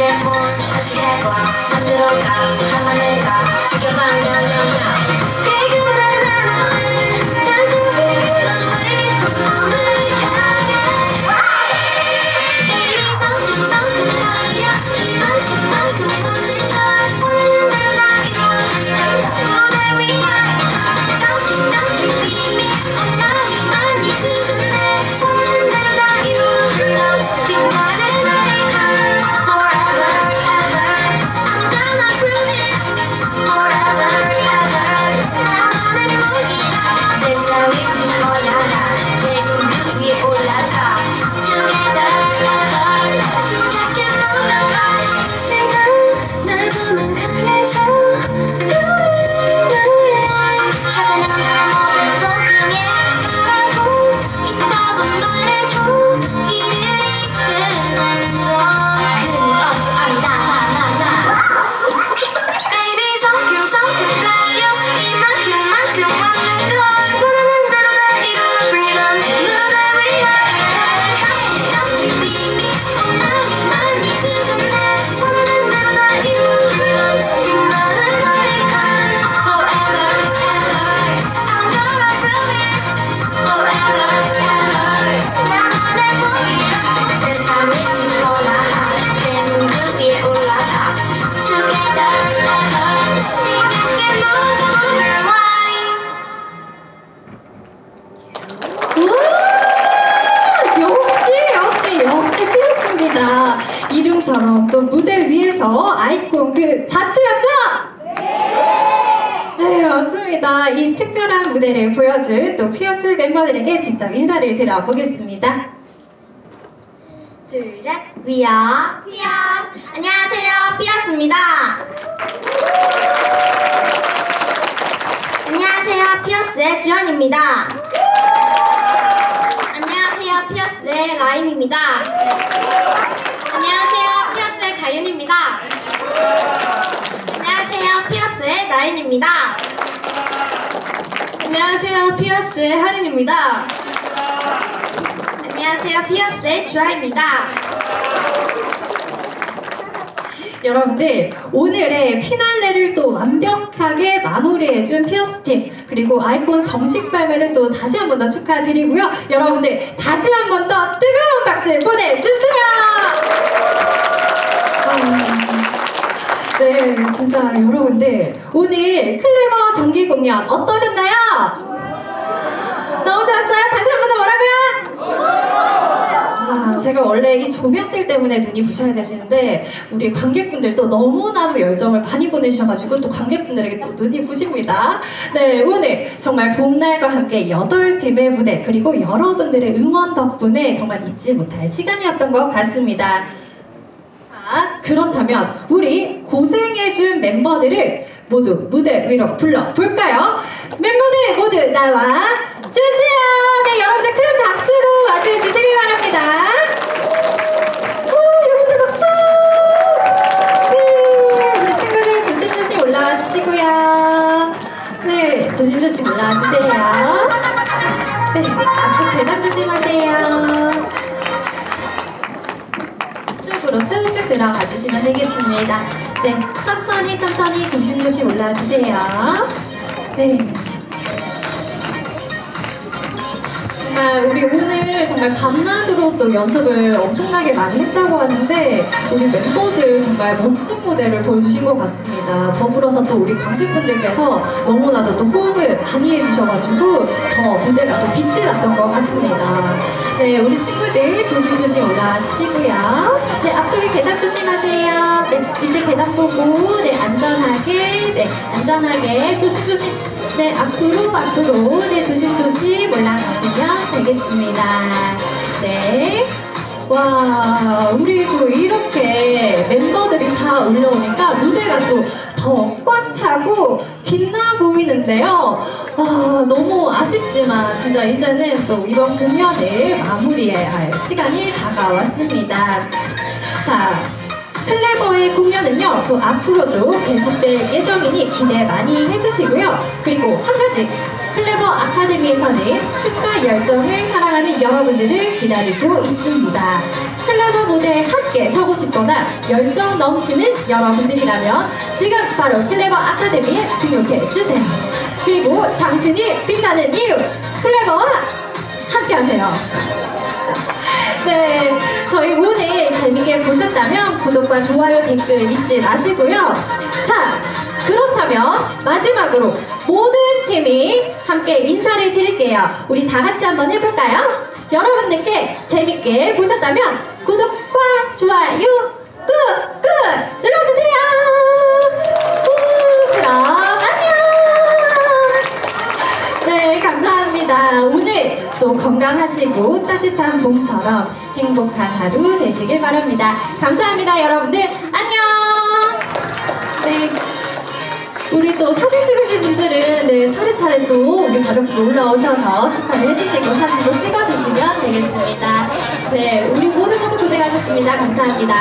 내몸 다시 해봐. 만들어가 하나내가. 지켜봐 야야야 비교는 나는 역시 역시 피었습니다. 이름처럼 또 무대 위에서 아이콘 그 자체였죠? 네 맞습니다. 이 특별한 무대를 보여준 또 피어스 멤버들에게 직접 인사를 드려보겠습니다. 둘, 셋. Are 피어스. 안녕하세요. 피어스입니다. 안녕하세요. 피어스의 지원입니다. 안녕하세요. 피어스의 라임입니다. 안녕하세요. 피어스의 다윤입니다. 안녕하세요. 피어스의 나인입니다. 안녕하세요. 피어스의 하린입니다. 안녕하세요. 피어스의 주아입니다. 여러분들 오늘의 피날레를 또 완벽하게 마무리해준 피어스팀 그리고 아이콘 정식 발매를 또 다시 한 번 더 축하드리고요 여러분들 다시 한 번 더 뜨거운 박수 보내주세요 아, 네 진짜 여러분들 오늘 클레버 정기 공연 어떠셨나요? 너무 좋았어요? 다시 한 번 더 뭐라고요? 아, 제가 원래 이 조명들 때문에 눈이 부셔야 되시는데 우리 관객분들도 너무나도 열정을 많이 보내주셔가지고 또 관객분들에게 또 눈이 부십니다. 네, 오늘 정말 봄날과 함께 여덟 팀의 무대 그리고 여러분들의 응원 덕분에 정말 잊지 못할 시간이었던 것 같습니다. 자, 그렇다면 우리 고생해준 멤버들을 모두 무대 위로 불러볼까요? 멤버들 모두 나와 주세요! 네, 여러분들 큰 박수로 맞이해주시길 바랍니다. 주시고요. 네, 조심조심 올라와 주세요. 네, 앞쪽 계단 조심하세요. 쪽으로 쭉쭉 들어가 주시면 되겠습니다. 네, 천천히 천천히 조심조심 올라와 주세요. 네. 정말 우리 오늘 정말 밤낮으로 또 연습을 엄청나게 많이 했다고 하는데 우리 멤버들 정말 멋진 무대를 보여주신 것 같습니다. 더불어서 또 우리 관객분들께서 너무나도 또 호응을 많이 해주셔가지고 더 무대가 또 빛이 났던 것 같습니다. 네, 우리 친구들 조심조심 올라와 주시고요. 네, 앞쪽에 계단 조심하세요. 네, 밑에 계단 보고 네, 안전하게 네, 안전하게 조심조심 네, 앞으로, 앞으로, 네, 조심조심 올라가시면 되겠습니다. 네. 와, 우리도 이렇게 멤버들이 다 올라오니까 무대가 또 더 꽉 차고 빛나 보이는데요. 아, 너무 아쉽지만 진짜 이제는 또 이번 공연을 마무리해야 할 시간이 다가왔습니다. 자, 클레버의 공연은요, 또 앞으로도 계속될 예정이니 기대 많이 해주시고요. 그리고 한 가지, 클레버 아카데미에서는 춤과 열정을 사랑하는 여러분들을 기다리고 있습니다. 클레버 무대에 함께 서고 싶거나 열정 넘치는 여러분들이라면 지금 바로 클레버 아카데미에 등록해 주세요. 그리고 당신이 빛나는 이유, 클레버와 함께 하세요. 네, 저희 오늘 재밌게 보셨다면 구독과 좋아요 댓글 잊지 마시고요. 자, 그렇다면 마지막으로 모든 팀이 함께 인사를 드릴게요. 우리 다 같이 한번 해볼까요? 여러분들께 재밌게 보셨다면 구독과 좋아요 꾹꾹 눌러주세요. 감사합니다. 오늘 또 건강하시고 따뜻한 봄처럼 행복한 하루 되시길 바랍니다. 감사합니다, 여러분들. 안녕! 네. 우리 또 사진 찍으실 분들은 네, 차례차례 또 우리 가족들 올라오셔서 축하를 해주시고 사진도 찍어주시면 되겠습니다. 네, 우리 모두 모두 고생하셨습니다. 감사합니다.